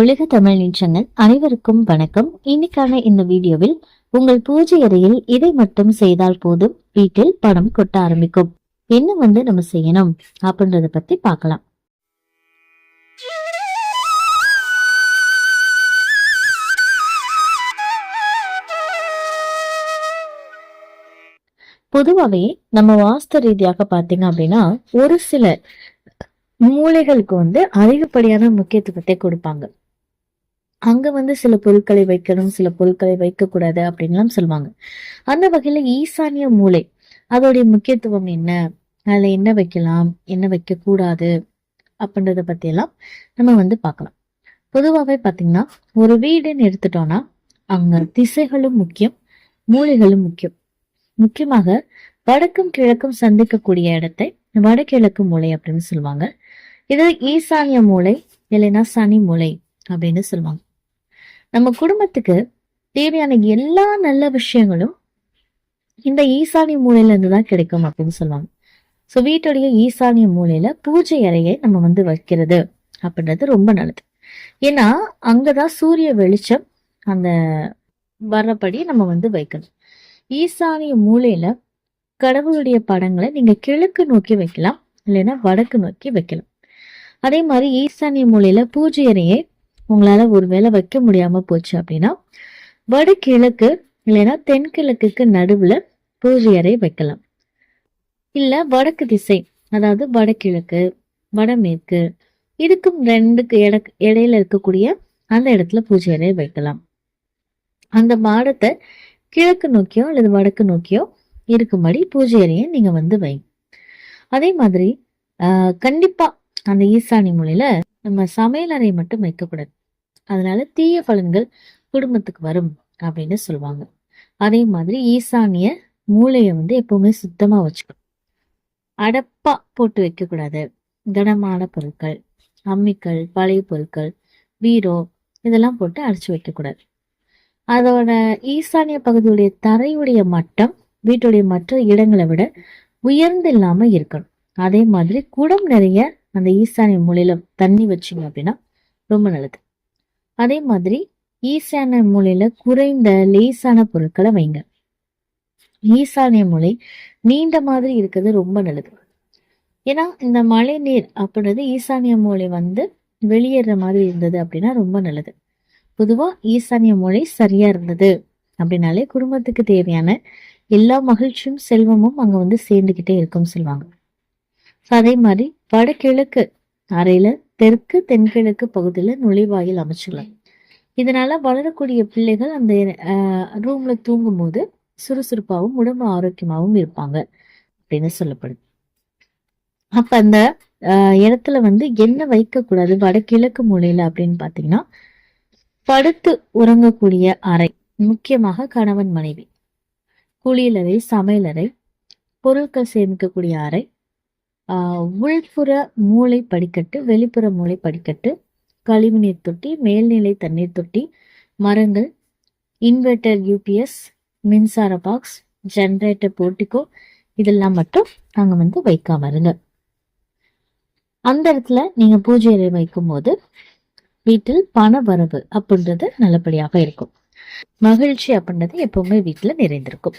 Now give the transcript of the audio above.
உலக தமிழ் நிச்சங்கள் அனைவருக்கும் வணக்கம். இன்னைக்கான இந்த வீடியோவில் உங்கள் பூஜை அறையில் இதை மட்டும் செய்தால் போதும் வீட்டில் பணம் கொட்ட ஆரம்பிக்கும். என்ன வந்து நம்ம செய்யணும் அப்படின்றத பத்தி பார்க்கலாம். பொதுவாகவே நம்ம வாஸ்து ரீதியாக பார்த்தீங்க அப்படின்னா ஒரு சில மூளைகளுக்கு வந்து அதிகப்படியான முக்கியத்துவத்தை கொடுப்பாங்க. அங்க வந்து சில பொருட்களை வைக்கணும் சில பொருட்களை வைக்கக்கூடாது அப்படின்லாம் சொல்லுவாங்க. அந்த வகையில ஈசானிய மூளை அதோடைய முக்கியத்துவம் என்ன? அதுல என்ன வைக்கலாம்? என்ன வைக்கக்கூடாது? அப்படின்றத பத்தி எல்லாம் நம்ம வந்து பார்க்கலாம். பொதுவாகவே பார்த்தீங்கன்னா ஒரு வீடுன்னு எடுத்துட்டோம்னா அங்க திசைகளும் முக்கியம் மூளைகளும் முக்கியம். முக்கியமாக வடக்கும் கிழக்கும் சந்திக்கக்கூடிய இடத்தை வடகிழக்கு மூளை அப்படின்னு சொல்லுவாங்க. இது ஈசானிய மூளை இல்லைன்னா சனி மூளை அப்படின்னு சொல்லுவாங்க. நம்ம குடும்பத்துக்கு தேவையான எல்லா நல்ல விஷயங்களும் இந்த ஈசானிய மூலையில இருந்து தான் கிடைக்கும் அப்படின்னு சொல்லுவாங்க. ஸோ வீட்டுடைய ஈசானிய மூலையில பூஜை அறையை நம்ம வந்து வைக்கிறது அப்படின்றது ரொம்ப நல்லது. ஏன்னா அங்கதான் சூரிய வெளிச்சம் அந்த வரப்படி நம்ம வந்து வைக்கணும். ஈசானிய மூலையில கடவுளுடைய படங்களை நீங்க கிழக்கு நோக்கி வைக்கலாம் இல்லைன்னா வடக்கு நோக்கி வைக்கலாம். அதே மாதிரி ஈசானிய மூலையில பூஜை அறையை உங்களால ஒருவேளை வைக்க முடியாம போச்சு அப்படின்னா வடகிழக்கு இல்லைன்னா தென்கிழக்குக்கு நடுவுல பூஜை அறை வைக்கலாம். இல்ல வடக்கு திசை அதாவது வடகிழக்கு வடமேற்கு இதுக்கும் ரெண்டுக்கு இட இடையில இருக்கக்கூடிய அந்த இடத்துல பூஜை அறை வைக்கலாம். அந்த மாடத்தை கிழக்கு நோக்கியோ அல்லது வடக்கு நோக்கியோ இருக்கும்படி பூஜை அறையை நீங்க வந்து வை. அதே மாதிரி ஆஹ் கண்டிப்பா அந்த ஈசானி மூலையில நம்ம சமையல் அறை மட்டும் வைக்கக்கூடாது. அதனால தீய பலன்கள் குடும்பத்துக்கு வரும் அப்படின்னு சொல்லுவாங்க. அதே மாதிரி ஈசானிய மூளையை வந்து எப்பவுமே சுத்தமா வச்சுக்கணும். அடப்பா போட்டு வைக்கக்கூடாது. கனமான பொருட்கள் அம்மிக்கல் பழைய பொருட்கள் பீரோ இதெல்லாம் போட்டு அடைச்சி வைக்கக்கூடாது. அதோட ஈசானிய பகுதியுடைய தரையுடைய மட்டம் வீட்டுடைய மற்ற இடங்களை விட உயர்ந்து இல்லாம இருக்கணும். அதே மாதிரி குடம் நிறைய அந்த ஈசானிய மூலையில தண்ணி வச்சிங்க அப்படின்னா ரொம்ப நல்லது. அதே மாதிரி ஈசானிய மூலையில குறைந்த லேசான பொருட்களை வைங்க. ஈசானிய மூலை நீண்ட மாதிரி இருக்கிறது ரொம்ப நல்லது. ஏன்னா இந்த மழை நீர் அப்படின்றது ஈசானிய மூலை வந்து வெளியேற மாதிரி இருந்தது அப்படின்னா ரொம்ப நல்லது. பொதுவா ஈசானிய மூலை சரியா இருந்தது அப்படின்னாலே குடும்பத்துக்கு தேவையான எல்லா மகிழ்ச்சியும் செல்வமும் அங்க வந்து சேர்ந்துகிட்டே இருக்கும் சொல்லுவாங்க. அதே மாதிரி வடகிழக்கு அறையில தெற்கு தென்கிழக்கு பகுதியில நுழைவாயில் அமைச்சுக்கலாம் இதனால வளரக்கூடிய பிள்ளைகள் அந்த ரூம்ல தூங்கும் போது சுறுசுறுப்பாகவும் உடம்பு ஆரோக்கியமாகவும் இருப்பாங்க அப்படின்னு சொல்லப்படுது. அப்ப அந்த இடத்துல வந்து என்ன வைக்கக்கூடாது வடகிழக்கு மூலையில அப்படின்னு பாத்தீங்கன்னா படுத்து உறங்கக்கூடிய அறை முக்கியமாக கணவன் மனைவி. குளியலறை சமையலறை பொருட்கள் சேமிக்கக்கூடிய அறை உள்புற மூளை படிக்கட்டு வெளிப்புற மூளை படிக்கட்டு கழிவுநீர் தொட்டி மேல்நிலை தண்ணீர் தொட்டி மரங்கள் இன்வெர்டர் யூபிஎஸ் மின்சார பாக்ஸ் ஜென்ரேட்டர் போர்ட்டிகோ இதெல்லாம் மட்டும் நாங்கள் வந்து வைக்காம இருங்க. அந்த இடத்துல நீங்கள் பூஜை அறை வைக்கும் போது வீட்டில் பண வரவு அப்படின்றது நல்லபடியாக இருக்கும். மகிழ்ச்சி அப்படின்றது எப்பவுமே வீட்டில் நிறைந்திருக்கும்.